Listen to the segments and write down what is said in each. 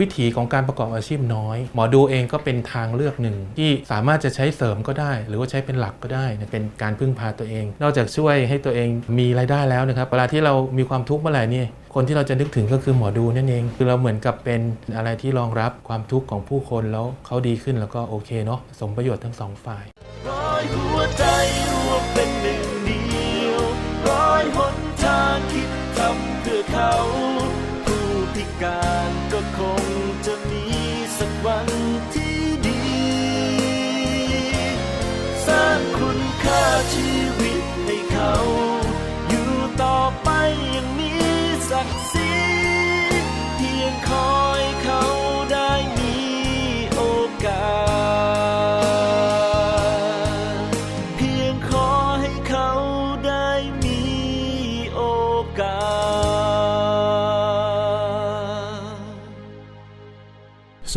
วิถีของการประกอบอาชีพน้อย หมอดูเองก็เป็นทางเลือกหนึ่ง ที่สามารถจะใช้เสริมก็ได้ หรือว่าใช้เป็นหลักก็ได้เป็นการพึ่งพาตัวเอง นอกจากช่วยให้ตัวเองมีรายได้แล้วนะครับเวลาที่เรามีความทุกข์เมื่อไหร่นี่คนที่เราจะนึกถึงก็คือหมอดูนั่นเอง คือเราเหมือนกับเป็นอะไรที่รองรับความทุกข์ของผู้คนแล้วเขาดีขึ้นแล้วก็โอเคเนาะสมประโยชน์ทั้งสองฝ่ายร้อยหัวใจรวมเป็นหนึ่งเดียวร้อยหนทางคิดทำเพื่อเขาผู้พิการ คุณ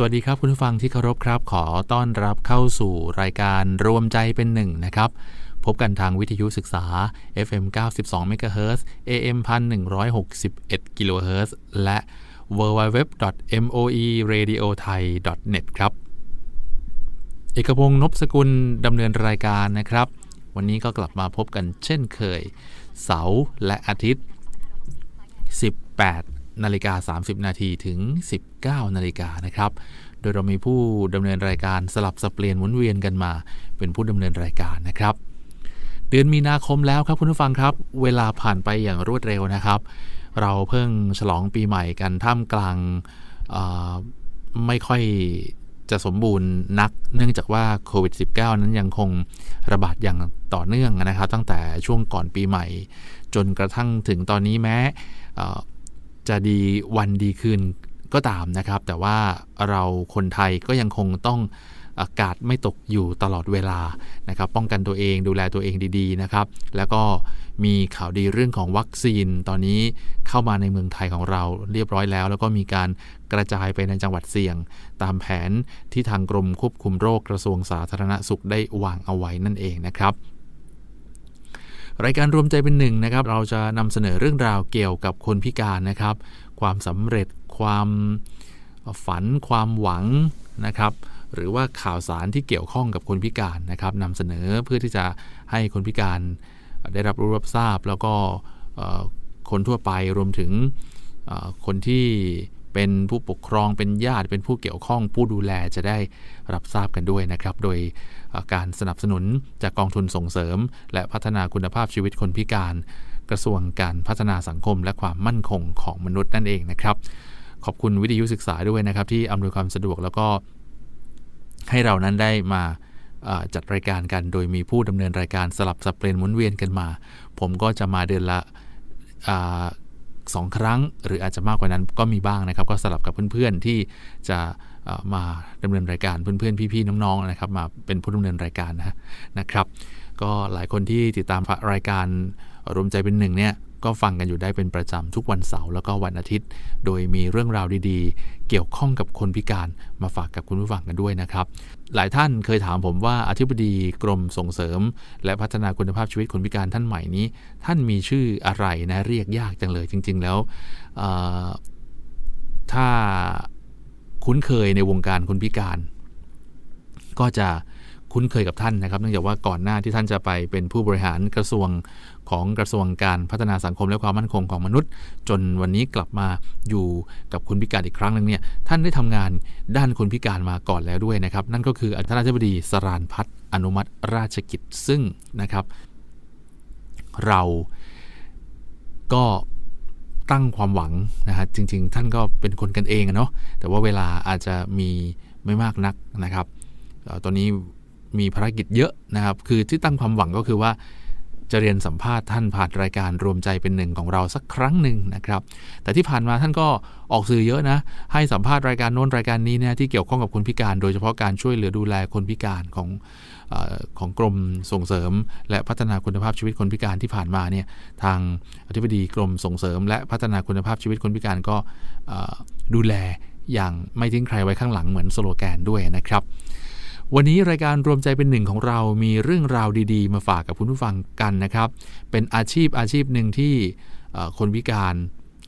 วัสดีครับคุณผู้ฟังที่เคารพครับ ขอต้อนรับเข้าสู่รายการรวมใจเป็นหนึ่งนะครับ พบกันทางวิทยุศึกษา FM 92 MHz AM 1161 kHz และ www.moeradiothai.net ครับ เอกพงศ์นพสกุลดำเนินรายการนะครับ วันนี้ก็กลับมาพบกันเช่นเคย เสาร์และอาทิตย์ 18 นาฬิกา 30 นาทีถึง 19 นาฬิกานะครับ โดยเรามีผู้ดำเนินรายการสลับสับเปลี่ยนหมุนเวียนกันมา เป็นผู้ดำเนินรายการนะครับ เดือนมีนาคมแล้วครับคุณผู้ฟังครับ เวลาผ่านไปอย่างรวดเร็วนะครับ เราเพิ่งฉลองปีใหม่กันท่ามกลางไม่ค่อยจะสมบูรณ์นัก เนื่องจากว่าโควิด -19 นั้นยังคงระบาดอย่างต่อเนื่องนะครับ ตั้งแต่ช่วงก่อนปีใหม่ จนกระทั่งถึงตอนนี้แม้ จะดีวันดีคืนก็ตามนะครับ แต่ว่าเราคนไทยก็ยังคงต้องอากาศไม่ตกอยู่ตลอดเวลานะครับ ป้องกันตัวเองดูแลตัวเองดีๆนะครับ แล้วก็มีข่าวดีเรื่องของวัคซีนตอนนี้เข้ามาในเมืองไทยของเราเรียบร้อยแล้ว แล้วก็มีการกระจายไปในจังหวัดเสี่ยง ตามแผนที่ทางกรมควบคุมโรคกระทรวงสาธารณสุขได้วางเอาไว้นั่นเองนะครับ รายการรวมใจเป็นหนึ่งนะครับ เราจะนำเสนอเรื่องราวเกี่ยวกับคนพิการนะครับ ความสำเร็จความฝัน ความหวังนะครับ หรือว่าข่าวสารที่เกี่ยวข้องกับคนพิการนะครับนำเสนอเพื่อที่จะให้คนพิการได้รับรู้รับทราบ แล้วก็คนทั่วไปรวมถึงคนที่ เป็นผู้ปกครองเป็นญาติเป็นผู้เกี่ยวข้องผู้ดูแลจะได้รับทราบกันด้วยนะครับ โดยการสนับสนุนจากกองทุนส่งเสริม และพัฒนาคุณภาพชีวิตคนพิการ กระทรวงการพัฒนาสังคม และความมั่นคงของมนุษย์นั่นเองนะครับ ขอบคุณวิทยุศึกษาด้วยนะครับ ที่อำนวยความสะดวกแล้วก็ ให้เรานั้นได้มาจัดรายการกันโดยมีผู้ดำเนินรายการสลับสับเปลี่ยนหมุนเวียนกันมา ผมก็จะมาเดือนละ อาสองครั้ง หรืออาจจะมากกว่านั้นก็มีบ้างนะครับ ก็สลับกับเพื่อนๆที่จะมาดำเนินรายการเพื่อนๆพี่ๆน้องๆนะครับ มาเป็นผู้ดำเนินรายการนะนะครับ ก็หลายคนที่ติดตามรายการรวมใจเป็นหนึ่งเนี่ย ก็ฟังกันอยู่ได้เป็นประจำทุกวันเสาร์แล้วก็วันอาทิตย์ โดยมีเรื่องราวดีๆ เกี่ยวข้องกับคนพิการมาฝากกับคุณผู้ฟังกันด้วยนะครับ หลายท่านเคยถามผมว่าอธิบดีกรมส่งเสริม และพัฒนาคุณภาพชีวิตคนพิการท่านใหม่นี้ ท่านมีชื่ออะไรนะเรียกยากจังเลยจริง ๆ แล้วถ้าคุ้นเคยในวงการคนพิการ ก็จะ คุ้นเคยกับท่านนะครับ เนื่องจากว่าก่อนหน้าที่ท่านจะไปเป็นผู้บริหารกระทรวงของกระทรวงการพัฒนาสังคมและความมั่นคงของมนุษย์ จนวันนี้กลับมาอยู่กับคนพิการอีกครั้งหนึ่งเนี่ยท่านได้ทำงานด้านคนพิการมาก่อนแล้วด้วยนะครับ นั่นก็คืออธิบดีสรานพัฒน์อนุมัติราชกิจซึ่งนะครับ เราก็ตั้งความหวังนะฮะจริง ๆ ท่านก็เป็นคนกันเองอะเนาะแต่ว่าเวลาอาจจะมีไม่มากนักนะครับออตอนนี้ มีภารกิจเยอะนะครับ คือที่ตั้งความหวังก็คือว่าจะเรียนสัมภาษณ์ท่านผ่านรายการรวมใจเป็นหนึ่งของเราสักครั้งหนึ่งนะครับ แต่ที่ผ่านมาท่านก็ออกสื่อเยอะนะ ให้สัมภาษณ์รายการโน้นรายการนี้เนี่ยที่เกี่ยวข้องกับคนพิการ โดยเฉพาะการช่วยเหลือดูแลคนพิการของออของกรมส่งเสริม และพัฒนาคุณภาพชีวิตคนพิการที่ผ่านมาเนี่ยทางอธิบดีกรมส่งเสริม และพัฒนาคุณภาพชีวิตคนพิการก็ดูแลอย่างไม่ทิ้งใครไว้ข้างหลังเหมือนสโลแกนด้วยนะครับ วันนี้รายการรวมใจเป็นหนึ่งของเรามีเรื่องราวดีๆ มาฝากกับคุณผู้ฟังกันนะครับ เป็นอาชีพอาชีพหนึ่งที่คนพิการ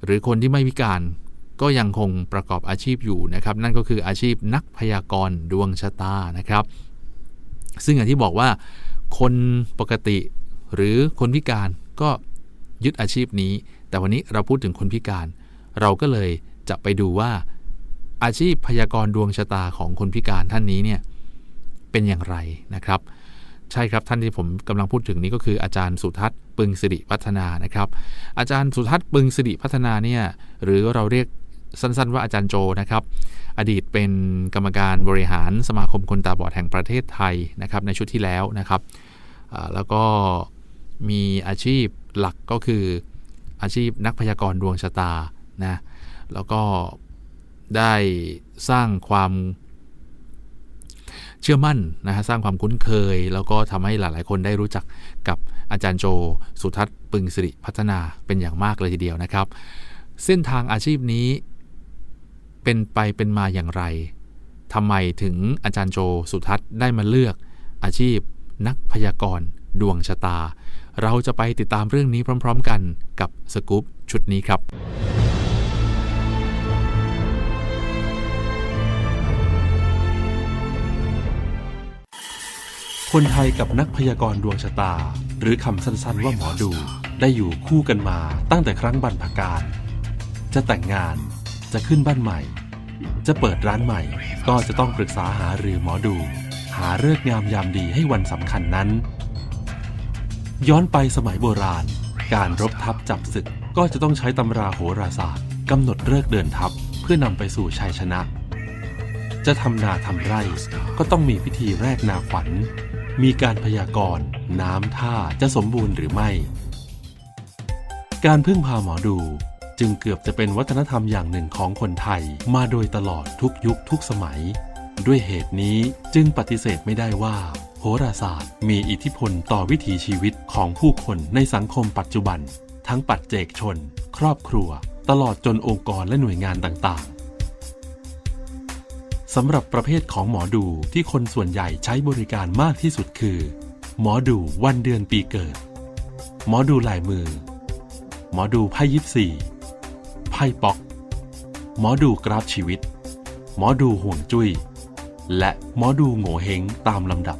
หรือคนที่ไม่พิการก็ยังคงประกอบอาชีพอยู่นะครับ นั่นก็คืออาชีพนักพยากรณ์ดวงชะตานะครับ ซึ่งอย่างที่บอกว่าคนปกติหรือคนพิการก็ยึดอาชีพนี้ แต่วันนี้เราพูดถึงคนพิการ เราก็เลยจะไปดูว่าอาชีพพยากรณ์ดวงชะตาของคนพิการท่านนี้เนี่ย เป็นอย่างไรนะครับ ใช่ครับท่านที่ผมกำลังพูดถึงนี้ก็คืออาจารย์สุทัศน์ปึงสิริพัฒนานะครับ อาจารย์สุทัศน์ปึงสิริพัฒนาเนี่ยหรือเราเรียกสั้นๆ ว่าอาจารย์โจนะครับ อดีตเป็นกรรมการบริหารสมาคมคนตาบอดแห่งประเทศไทยนะครับ ในชุดที่แล้วนะครับแล้วก็มีอาชีพหลักก็คืออาชีพนักพยากรณ์ดวงชะตานะแล้วก็ได้สร้างความ เชื่อมั่นนะฮะสร้างความคุ้นเคย แล้วก็ทำให้หลาย ๆ คนได้รู้จักกับอาจารย์โจ สุทัศน์ปึงสิริพัฒนาเป็นอย่างมากเลยทีเดียวนะครับ เส้นทางอาชีพนี้เป็นไปเป็นมาอย่างไรทำไมถึงอาจารย์โจสุทัศน์ได้มาเลือกอาชีพนักพยากรณ์ดวงชะตา เราจะไปติดตามเรื่องนี้พร้อม ๆ กันกับสกู๊ปชุดนี้ครับ คนไทยกับนักพยากรณ์ดวงชะตา หรือคำสั้นๆว่าหมอดู ได้อยู่คู่กันมาตั้งแต่ครั้งบรรพการจะแต่งงานจะขึ้นบ้านใหม่ จะเปิดร้านใหม่ ก็จะต้องปรึกษาหารือหมอดู หาเลิกงามยามดีให้วันสำคัญนั้น ย้อนไปสมัยโบราณ การรบทัพจับศึกก็จะต้องใช้ตำราโหราศาสตร์กำหนดเลิกเดินทัพเพื่อนำไปสู่ชัยชนะ จะทำนาทำไร่ก็ต้องมีพิธีแรกนาขวัญ มีการพยากรณ์น้ำท่าจะสมบูรณ์หรือไม่ การพึ่งพาหมอดูจึงเกือบจะเป็นวัฒนธรรมอย่างหนึ่งของคนไทยมาโดยตลอดทุกยุคทุกสมัย ด้วยเหตุนี้จึงปฏิเสธไม่ได้ว่า โหราศาสตร์มีอิทธิพลต่อวิถีชีวิตของผู้คนในสังคมปัจจุบัน ทั้งปัจเจกชน ครอบครัว ตลอดจนองค์กรและหน่วยงานต่าง สำหรับประเภทของหมอดูที่คนส่วนใหญ่ใช้บริการมากที่สุดคือ หมอดูวันเดือนปีเกิด หมอดูลายมือ หมอดูไพ่ยิปซีไพ่ป๊อก หมอดูกราฟชีวิต หมอดูห่วงจุย้ย และหมอดูโง่เฮงตามลำดับ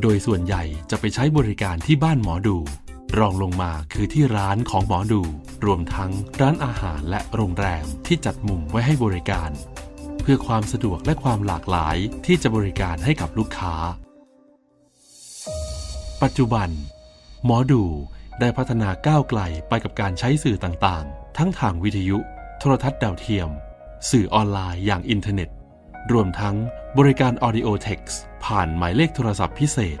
โดยส่วนใหญ่จะไปใช้บริการที่บ้านหมอดู รองลงมาคือที่ร้านของหมอดู รวมทั้งร้านอาหารและโรงแรมที่จัดมุมไว้ให้บริการ เพื่อความสะดวกและความหลากหลายที่จะบริการให้กับลูกค้า ปัจจุบัน หมอดูได้พัฒนาก้าวไกลไปกับการใช้สื่อต่างๆ ทั้งทางวิทยุ โทรทัศน์ดาวเทียม สื่อออนไลน์อย่างอินเทอร์เน็ต รวมทั้งบริการ Audio Text ผ่านหมายเลขโทรศัพท์พิเศษ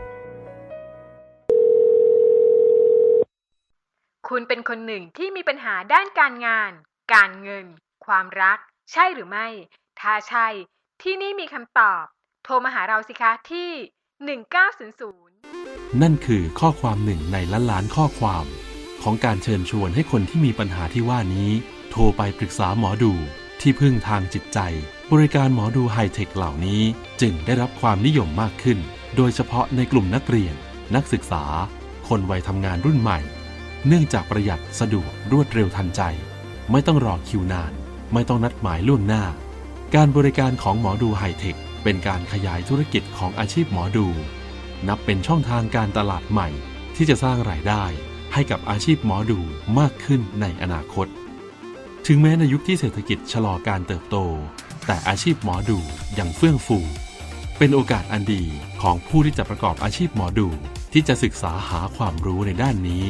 คุณเป็นคนหนึ่งที่มีปัญหาด้านการงาน การเงิน ความรัก ใช่หรือไม่ ถ้าใช่ ที่นี่มีคำตอบ โทรมาหาเราสิคะที่ 1900 นั่นคือข้อความหนึ่งในล้านล้านข้อความ ของการเชิญชวนให้คนที่มีปัญหาที่ว่านี้ โทรไปปรึกษาหมอดูที่พึ่งทางจิตใจ บริการหมอดูไฮเทคเหล่านี้จึงได้รับความนิยมมากขึ้น โดยเฉพาะในกลุ่มนักเรียน นักศึกษา คนวัยทำงานรุ่นใหม่ เนื่องจากประหยัดสะดวกรวดเร็วทันใจ ไม่ต้องรอคิวนาน ไม่ต้องนัดหมายล่วงหน้า การบริการของหมอดูไฮเทคเป็นการขยายธุรกิจของอาชีพหมอดู นับเป็นช่องทางการตลาดใหม่ ที่จะสร้างรายได้ให้กับอาชีพหมอดูมากขึ้นในอนาคต ถึงแม้ในยุคที่เศรษฐกิจชะลอการเติบโต แต่อาชีพหมอดูยังเฟื่องฟู เป็นโอกาสอันดีของผู้ที่จะประกอบอาชีพหมอดูที่จะศึกษาหาความรู้ในด้านนี้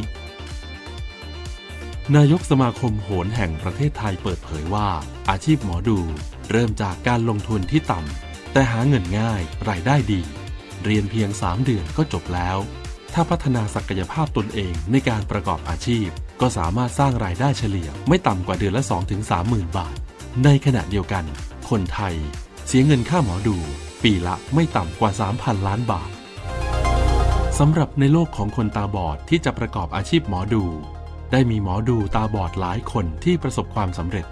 นายกสมาคมโหรแห่งประเทศไทยเปิดเผยว่า อาชีพหมอดู เริ่มจากการลงทุนที่ต่ำ แต่หาเงินง่าย รายได้ดี เรียนเพียง 3 เดือนก็จบแล้ว ถ้าพัฒนาศักยภาพตนเองในการประกอบอาชีพ ก็สามารถสร้างรายได้เฉลี่ยไม่ต่ำกว่าเดือนละ 2-3หมื่นบาท ในขณะเดียวกัน คนไทย เสียเงินค่าหมอดู ปีละไม่ต่ำกว่า 3,000 ล้านบาทสำหรับในโลกของคนตาบอดที่จะประกอบอาชีพหมอดู ได้มีหมอดูตาบอดหลายคนที่ประสบความสำเร็จ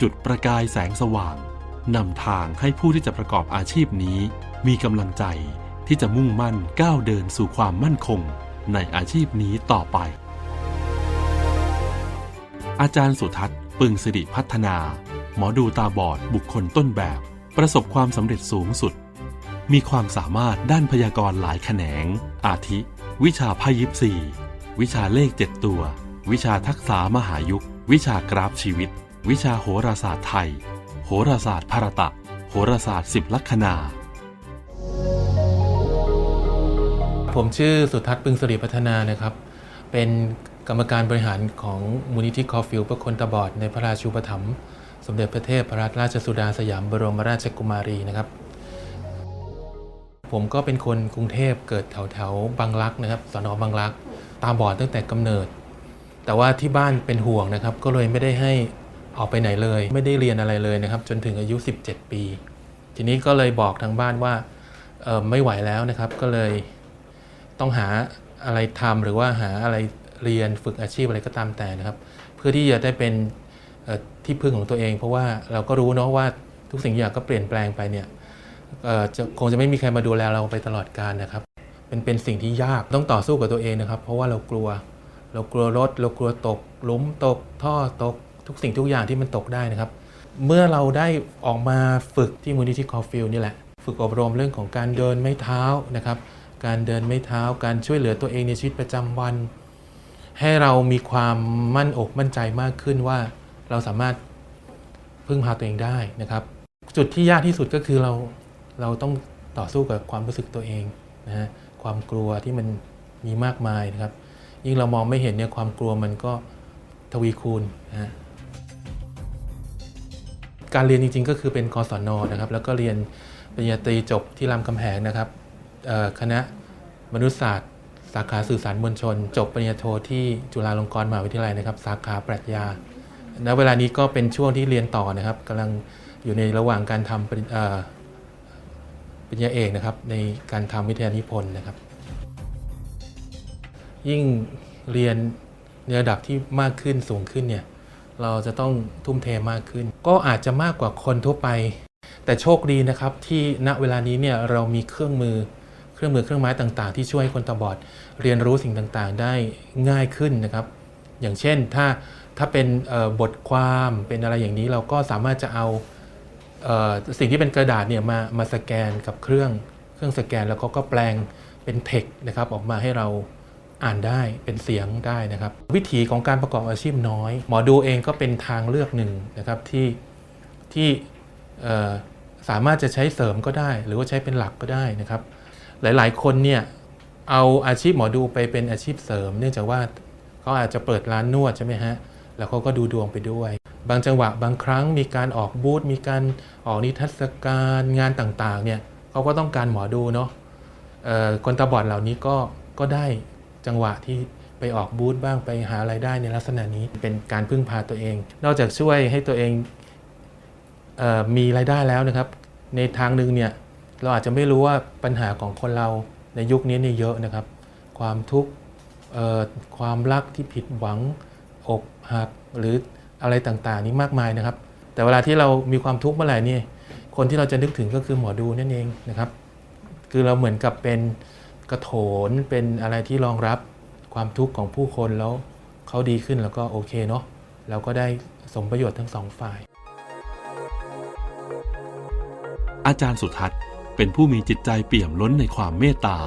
จุดประกายแสงสว่างนำทางให้ผู้ที่จะประกอบอาชีพนี้ มีกำลังใจที่จะมุ่งมั่นก้าวเดินสู่ความมั่นคง ในอาชีพนี้ต่อไป อาจารย์สุทัศน์ ปึงสิริพัฒนา หมอดูตาบอดบุคคลต้นแบบ ประสบความสำเร็จสูงสุด มีความสามารถด้านพยากรณ์หลายแขนง อาทิ วิชาพยิปซีวิชาเลขเจ็ดตัว วิชาทักษะมหายุค วิชากราฟชีวิต วิชาโหราศาสตร์ไทย โหราศาสตร์ภารตะ โหราศาสตร์สิบลัคนา ผมชื่อสุทัศน์ปึงสิริพัฒนานะครับ เป็นกรรมการบริหารของมูลนิธิคอฟิลเพื่อคนตาบอดในพระราชูปถัมภ์สมเด็จพระเทพรัตนราชสุดาสยามบรมราชกุมารีนะครับ ผมก็เป็นคนกรุงเทพเกิดแถวแถวบางรักนะครับสอนอบางรัก ตาบอดตั้งแต่กำเนิด แต่ว่าที่บ้านเป็นห่วงนะครับ ก็เลยไม่ได้ให้ ออกไปไหนเลย ไม่ได้เรียนอะไรเลยนะครับ จนถึงอายุ 17 ปี ทีนี้ก็เลยบอกทางบ้านว่าไม่ไหวแล้วนะครับ ก็เลยต้องหาอะไรทำหรือว่าหาอะไรเรียนฝึกอาชีพอะไรก็ตามแต่นะครับ เพื่อที่จะได้เป็นที่พึ่งของตัวเอง เพราะว่าเราก็รู้เนาะว่าทุกสิ่งอย่างก็เปลี่ยนแปลงไปเนี่ยคงจะไม่มีใครมาดูแลเราไปตลอดกาลนะครับ เป็นเป็นสิ่งที่ยากต้องต่อสู้กับตัวเองนะครับ เพราะว่าเรากลัว เรากลัวรถ เรากลัวตกหลุมตกท่อตก ทุกสิ่งทุกอย่างที่มันตกได้นะครับ เมื่อเราได้ออกมาฝึกที่มูลนิธิคอฟิลนี่แหละ ฝึกอบรมเรื่องของการเดินไม่เท้านะครับ การเดินไม่เท้า การช่วยเหลือตัวเองในชีวิตประจำวัน ให้เรามีความมั่นอกมั่นใจมากขึ้นว่าเราสามารถพึ่งพาตัวเองได้นะครับ จุดที่ยากที่สุดก็คือเราเราต้องต่อสู้กับความรู้สึกตัวเองนะฮะความกลัวที่มันมีมากมายนะครับ ยิ่งเรามองไม่เห็นเนี่ยความกลัวมันก็ทวีคูณนะฮะ การเรียนจริง ๆ ก็คือเป็นกศนนะครับ แล้วก็เรียนปริญญาตรีจบที่รามคำแหงนะครับคณะมนุษยศาสตร์ สาขาสื่อสารมวลชน จบปริญญาโทที่จุฬาลงกรณ์มหาวิทยาลัยนะครับ สาขาปรัชญาณเวลานี้ก็เป็นช่วงที่เรียนต่อนะครับกำลังอยู่ในระหว่างการทำปริญปริญญาเอกนะครับ ในการทำวิทยานิพนธ์นะครับ ยิ่งเรียนในระดับที่มากขึ้นสูงขึ้นเนี่ย เราจะต้องทุ่มเทมากขึ้น ก็อาจจะมากกว่าคนทั่วไป แต่โชคดีนะครับที่ณเวลานี้เนี่ยเรามีเครื่องมือเครื่องมือเครื่องไม้ต่างๆ ที่ช่วยให้คนตาบอดเรียนรู้สิ่งต่างๆ ได้ง่ายขึ้นนะครับ อย่างเช่นถ้าถ้าเป็นบทความเป็นอะไรอย่างนี้เราก็สามารถจะเอาเออสิ่งที่เป็นกระดาษเนี่ยมามาสแกนกับเครื่องเครื่องสแกนแล้วก็ก็แปลงเป็นเทคนะครับออกมาให้เรา อ่านได้เป็นเสียงได้นะครับ วิธีของการประกอบอาชีพน้อย หมอดูเองก็เป็นทางเลือกหนึ่งนะครับที่ที่สามารถจะใช้เสริมก็ได้ หรือว่าใช้เป็นหลักก็ได้นะครับ หลายๆ คนเนี่ยเอาอาชีพหมอดูไปเป็นอาชีพเสริม เนื่องจากว่าเขาอาจจะเปิดร้านนวดใช่ไหมฮะแล้วเขาก็ดูดวงไปด้วย บางจังหวะบางครั้งมีการออกบูธมีการออกนิทรรศการงานต่างๆเนี่ยเขาก็ต้องการหมอดูเนาะคนตาบอดเหล่านี้ก็ก็ได้ จังหวะที่ไปออกบูธบ้างไปหาไรายได้ในลักษณะนี้เป็นการพึ่งพาตัวเอง นอกจากช่วยให้ตัวเองเออมีรายได้แล้วนะครับ ในทางหนึ่งเนี่ยเราอาจจะไม่รู้ว่าปัญหาของคนเราในยุคนี้เนี่ยเยอะนะครับ ความทุกข์ความรักที่ผิดหวังอกหักหรืออะไรต่างๆ นี้มากมายนะครับ แต่เวลาที่เรามีความทุกข์เมื่อไหร่นี่คนที่เราจะนึกถึงก็คือหมอดูนั่นเองนะครับ คือเราเหมือนกับเป็น กระโถนเป็นอะไรที่รองรับความทุกข์ของผู้คนแล้วเขาดีขึ้นแล้วก็โอเคเนาะเราก็ได้สมประโยชน์ทั้งสองฝ่าย อาจารย์สุทัศน์ เป็นผู้มีจิตใจเปี่ยมล้นในความเมตตา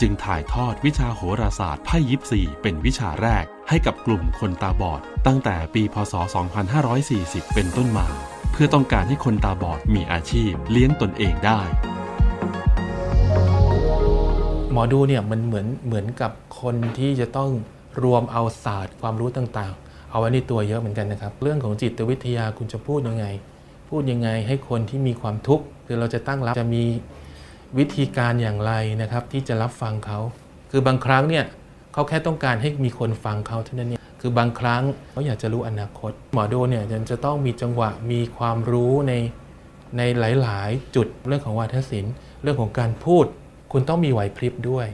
จึงถ่ายทอดวิชาโหราศาสตร์ไพ่ยิปซีเป็นวิชาแรกให้กับกลุ่มคนตาบอด ตั้งแต่ปีพศ 2540 เป็นต้นมา เพื่อต้องการให้คนตาบอดมีอาชีพเลี้ยงตนเองได้ หมอดูเนี่ยมันเหมือนเหมือนกับคนที่จะต้องรวมเอาศาสตร์ความรู้ต่างๆ เอาไว้ในตัวเยอะเหมือนกันนะครับ เรื่องของจิตวิทยาคุณจะพูดยังไง พูดยังไงให้คนที่มีความทุกข์คือเราจะตั้งรับจะมีวิธีการอย่างไรนะครับที่จะรับฟังเขา คือบางครั้งเนี่ยเขาแค่ต้องการให้มีคนฟังเขาเท่านั้นเนี่ยคือบางครั้งเขาอยากจะรู้อนาคต หมอดูเนี่ยจะต้องมีจังหวะมีความรู้ในในหลาย ๆ จุดเรื่องของวาทศิลป์ เรื่องของการพูด คุณต้องมีไหวพริบด้วย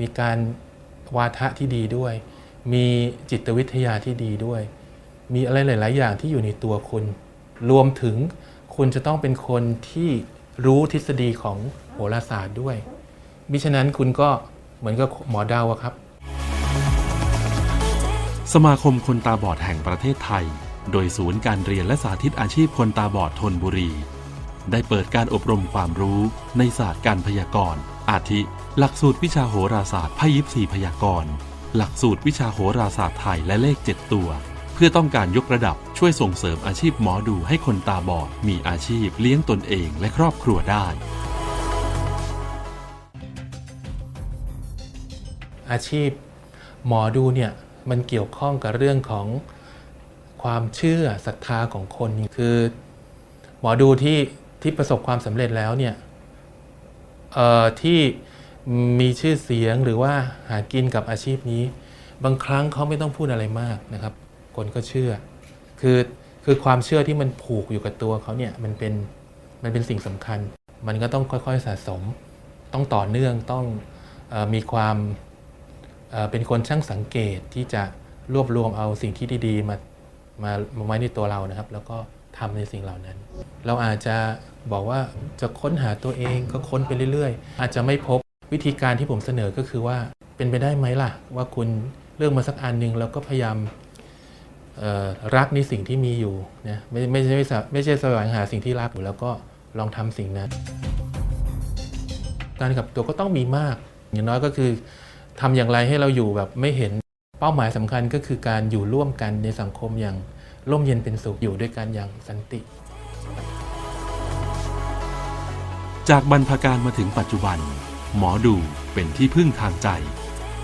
มีการวาทะที่ดีด้วย มีจิตวิทยาที่ดีด้วย มีอะไรหลาย ๆ อย่างที่อยู่ในตัวคุณ รวมถึงคุณจะต้องเป็นคนที่รู้ทฤษฎีของโหราศาสตร์ด้วย มิฉะนั้นคุณก็เหมือนกับหมอดาวครับ สมาคมคนตาบอดแห่งประเทศไทย โดยศูนย์การเรียนและสาธิตอาชีพคนตาบอดทนบุรี ได้เปิดการอบรมความรู้ในศาสตร์การพยากรณ์ อาทิ หลักสูตรวิชาโหราศาสตร์ไพ่ยิปซีพยากรณ์ หลักสูตรวิชาโหราศาสตร์ไทยและเลข 7 ตัว เพื่อต้องการยกระดับช่วยส่งเสริมอาชีพหมอดูให้คนตาบอด มีอาชีพเลี้ยงตนเองและครอบครัวได้ อาชีพหมอดูเนี่ยมันเกี่ยวข้องกับเรื่องของความเชื่อศรัทธาของคนคือ หมอดูที่ที่ประสบความสำเร็จแล้วเนี่ย ที่มีชื่อเสียงหรือว่าหากินกับอาชีพนี้ บางครั้งเขาไม่ต้องพูดอะไรมากนะครับ คนก็เชื่อ คือคือความเชื่อที่มันผูกอยู่กับตัวเขาเนี่ยมันเป็นมันเป็นสิ่งสำคัญ มันก็ต้องค่อยๆสะสม ต้องต่อเนื่องต้องอมีความเป็นคนช่างสังเกตที่จะรวบรวมเอาสิ่งที่ดีๆมามามาไว้ในตัวเรานะครับ แล้วก็ทำในสิ่งเหล่านั้น เราอาจจะ บอกว่าจะค้นหาตัวเองก็ค้นไปเรื่อยๆ อาจจะไม่พบวิธีการที่ผมเสนอก็คือว่าเป็นไปได้ไหมล่ะ ว่าคุณเลือกมาสักอันหนึ่งแล้วก็พยายามรักในสิ่งที่มีอยู่นะไม่ไม่ใช่ไม่ใช่ไม่ใช่แสวงหาสิ่งที่รักอยู่แล้วก็ลองทำสิ่งนั้นการกับตัวก็ต้องมีมาก อย่างน้อยก็คือทำอย่างไรให้เราอยู่แบบไม่เห็นเป้าหมายสำคัญก็คือการอยู่ร่วมกันในสังคมอย่างร่มเย็นเป็นสุขอยู่ด้วยกันอย่างสันติ จากบรรพการมาถึงปัจจุบัน หมอดูเป็นที่พึ่งทางใจ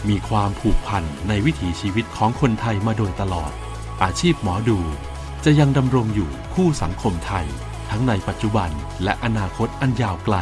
มีความผูกพันในวิถีชีวิตของคนไทยมาโดยตลอด อาชีพหมอดูจะยังดำรงอยู่คู่สังคมไทย ทั้งในปัจจุบันและอนาคตอันยาวไกล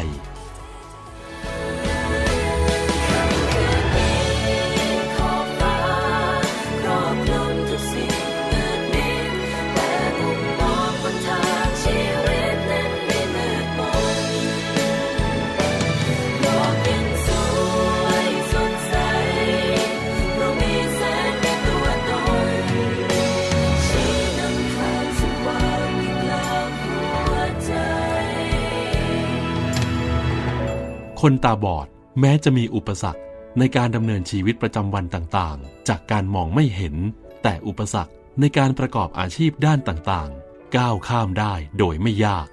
คนตาบอดแม้จะมีอุปสรรคในการดำเนินชีวิตประจำวันต่างๆ จากการมองไม่เห็น แต่อุปสรรคในการประกอบอาชีพด้านต่างๆ ก้าวข้ามได้โดยไม่ยาก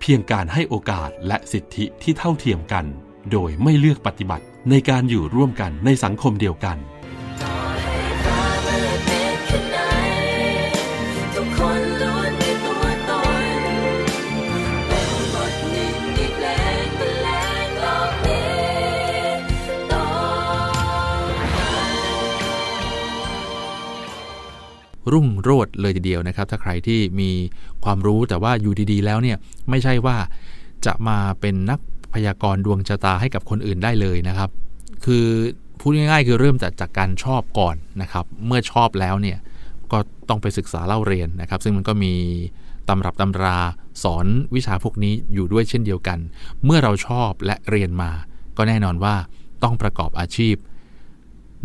เพียงการให้โอกาสและสิทธิที่เท่าเทียมกัน โดยไม่เลือกปฏิบัติในการอยู่ร่วมกันในสังคมเดียวกัน รุ่งโรจน์เลยทีเดียวนะครับ ถ้าใครที่มีความรู้แต่ว่าอยู่ดีๆ แล้วเนี่ยไม่ใช่ว่าจะมาเป็นนักพยากรณ์ดวงชะตาให้กับคนอื่นได้เลยนะครับ คือพูดง่ายๆ คือเริ่มจากจากการชอบก่อนนะครับ เมื่อชอบแล้วเนี่ยก็ต้องไปศึกษาเล่าเรียนนะครับ ซึ่งมันก็มีตำรับตำราสอนวิชาพวกนี้อยู่ด้วยเช่นเดียวกัน เมื่อเราชอบและเรียนมา ก็แน่นอนว่าต้องประกอบอาชีพ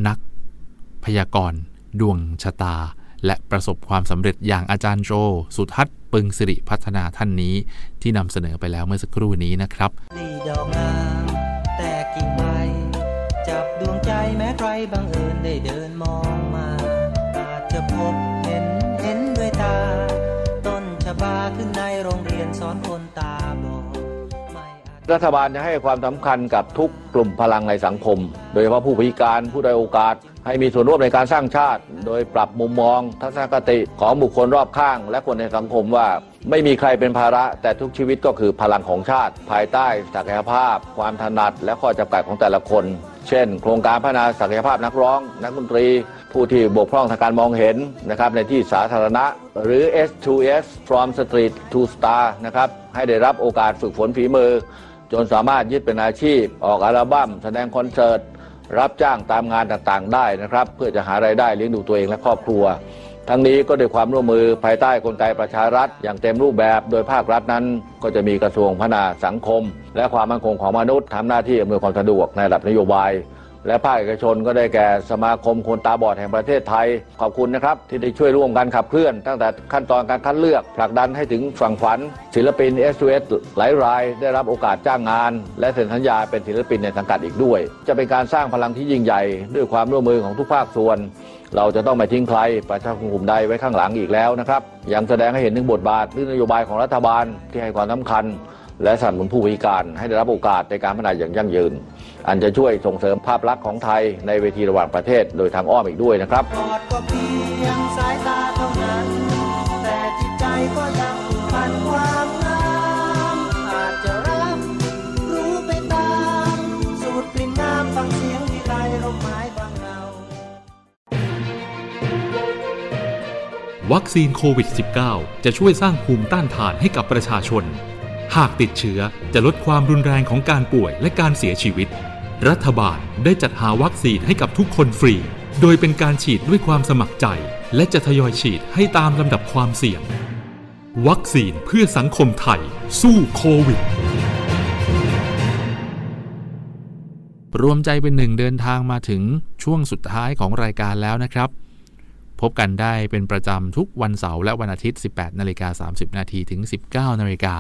นักพยากรณ์ดวงชะตา และประสบความสำเร็จอย่างอาจารย์โจ สุทัศน์ปึงสิริพัฒนาท่านนี้ ที่นำเสนอไปแล้วเมื่อสักครู่นี้นะครับดีดอกงามแต่กิ่งใบจับดวงใจแม้ใครบังเอิญได้เดินมองมาอาจจะพบเห็นเห็นด้วยตา ต้นชบาขึ้นในโรงเรียนสอนคนตาบอดรัฐบาลจะให้ความสำคัญกับทุกกลุ่มพลังในสังคม โดยเฉพาะผู้พิการผู้ด้อยโอกาส ให้มีส่วนร่วมในการสร้างชาติ โดยปรับมุมมองทัศนคติของบุคคลรอบข้าง และคนในสังคมว่าไม่มีใครเป็นภาระ แต่ทุกชีวิตก็คือพลังของชาติ ภายใต้ศักยภาพ ความถนัด และข้อจำกัดของแต่ละคน เช่น โครงการพัฒนาศักยภาพนักร้อง นักดนตรี ผู้ที่บกพร่องทางการมองเห็นนะครับในที่สาธารณะ หรือ S2S from street to star นะครับให้ได้รับโอกาสฝึกฝนฝีมือ จนสามารถยึดเป็นอาชีพออกอัลบั้มแสดงคอนเสิร์ต รับจ้างตามงานต่างๆ ได้นะครับ เพื่อจะหารายได้เลี้ยงดูตัวเองและครอบครัว ทั้งนี้ก็ด้วยความร่วมมือภายใต้กลไกประชารัฐ อย่างเต็มรูปแบบโดยภาครัฐนั้น ก็จะมีกระทรวงพัฒนาสังคม และความมั่นคงของมนุษย์ทำหน้าที่อำนวยความสะดวกในระดับนโยบาย และภาคเอกชนก็ได้แก่สมาคมคนตาบอดแห่งประเทศไทย ขอบคุณนะครับ ที่ได้ช่วยร่วมกันขับเคลื่อน ตั้งแต่ขั้นตอนการคัดเลือกผลักดันให้ถึงฝั่งฝัน ศิลปิน s อ s หลายราย ได้รับโอกาสจ้างงาน และเซ็นสัญญาเป็นศิลปินในสังกัดอีกด้วย จะเป็นการสร้างพลังที่ยิ่งใหญ่ ด้วยความร่วมมือของทุกภาคส่วน เราจะต้องไม่ทิ้งใครประชาชนกลุ่มใดไว้ข้างหลังอีกแล้วนะครับยังแสดงให้เห็นถึงบทบาทหรือนโยบายของรัฐบาลที่ให้ความสำคัญ และสนับสนุนผู้พิการให้ได้รับโอกาสในการพัฒนาอย่างยั่งยืน อันจะช่วยส่งเสริมภาพลักษณ์ของไทยในเวทีระหว่างประเทศโดยทางอ้อมอีกด้วยนะครับกอดก็เพียงสายตาเท่านั้นแต่จิตใจก็ยังผูกพันความงามอาจจะรักรู้ไปตามสูดกลิ่นน้ำฟังเสียงที่ไรร่มไม้บางเงาวัคซีนโควิด -19 จะช่วยสร้างภูมิต้านทานให้กับประชาชน หากติดเชื้อจะลดความรุนแรงของการป่วยและการเสียชีวิต รัฐบาลได้จัดหาวัคซีนให้กับทุกคนฟรี โดยเป็นการฉีดด้วยความสมัครใจ และจะทยอยฉีดให้ตามลำดับความเสี่ยง วัคซีนเพื่อสังคมไทย สู้โควิด รวมใจเป็นหนึ่งเดินทางมาถึงช่วงสุดท้ายของรายการแล้วนะครับพบกันได้เป็นประจำทุกวันเสาร์และวันอาทิตย์ 18 นาฬิกา 30 นาทีถึง 19 นาฬิกา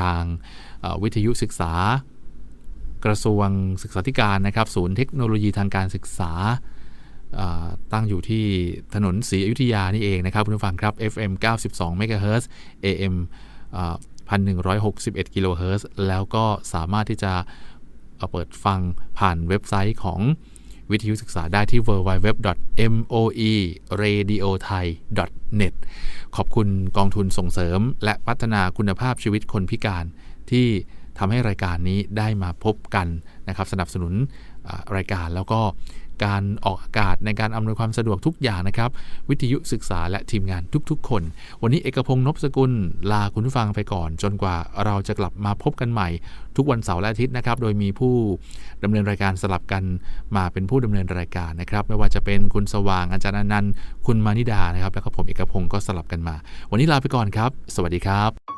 ทางวิทยุศึกษา กระทรวงศึกษาธิการนะครับศูนย์เทคโนโลยีทางการศึกษาตั้งอยู่ที่ถนนศรีอยุธยานี่เองนะครับคุณผู้ฟังครับ FM 92 MHz AM เอ่อ1161กิโลเฮิรตซ์แล้วก็สามารถที่จะเปิดฟังผ่านเว็บไซต์ของ วิทยุศึกษาได้ที่ www.moeradiothai.net ขอบคุณกองทุนส่งเสริม และพัฒนาคุณภาพชีวิตคนพิการที่ทำให้รายการนี้ได้มาพบกันนะครับ สนับสนุน รายการแล้วก็การออกอากาศในการอำนวยความสะดวกทุกอย่างนะครับ วิทยุศึกษาและทีมงานทุกๆ คน วันนี้เอกพงศ์นพสกุลลาคุณผู้ฟังไปก่อน จนกว่าเราจะกลับมาพบกันใหม่ ทุกวันเสาร์และอาทิตย์นะครับ โดยมีผู้ดำเนินรายการสลับกันมาเป็นผู้ดำเนินรายการนะครับ ไม่ว่าจะเป็นคุณสว่างอาจารย์อนันต์คุณมานิดานะครับ แล้วก็ผมเอกพงศ์ก็สลับกันมา วันนี้ลาไปก่อนครับ สวัสดีครับ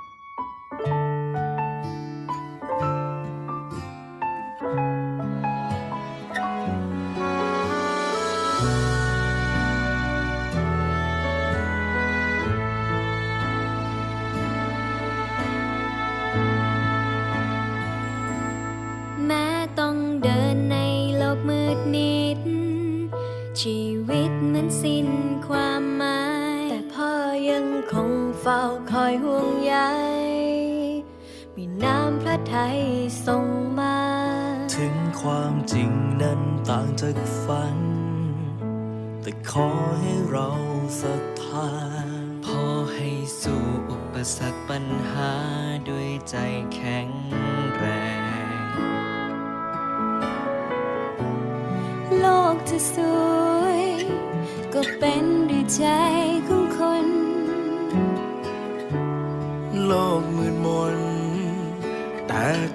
ำพระทัยส่งมา ถึงความจริงนั้นต่างจากฝัน แต่ขอให้เราศรัทธาพอให้สู้อุปสรรคปัญหาด้วยใจแข็งแรง โลกจะสวย ก็เป็นด้วยใจ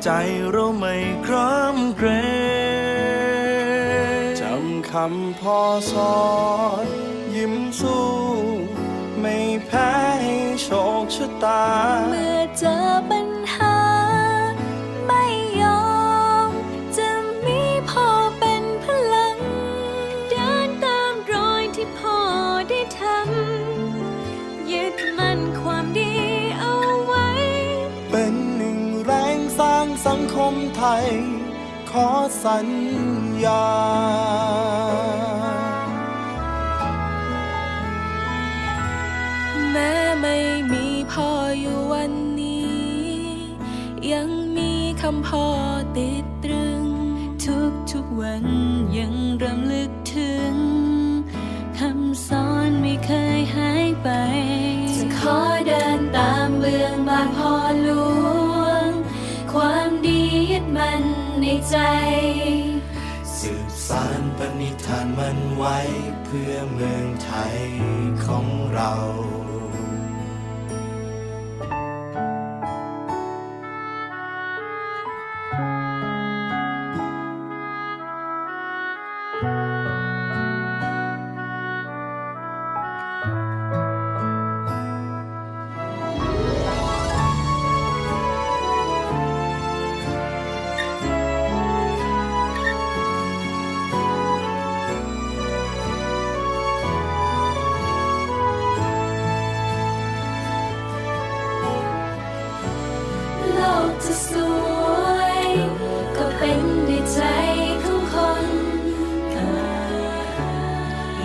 ใจเราไม่คร้ำเกรงจำคำพ่อสอนยิ้มสู้ไม่แพ้ให้โชคชะตา เมื่อเจอปัญ คมไทย ขอสัญญา แม้ไม่มีพ่ออยู่วันนี้ ยังมีคำพ่อติดตรึง ทุกทุกวันยังรำลึก ใจ สืบสานปณิธานมันไว้เพื่อเมืองไทยของเรา จะสวย ก็เป็นในใจของคน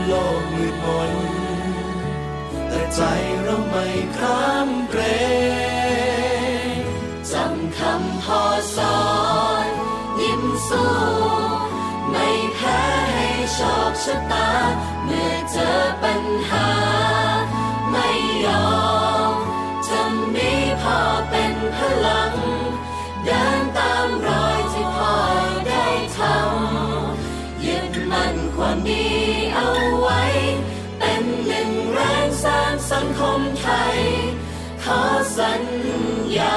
โลกมืดมนแต่ใจเราไม่คล้ำเกรงจำคำพอสอนยิ้มสู้ไม่แพ้ให้ชอชะตา เมื่อเจอปัญ สังคมไทย ขอสัญญา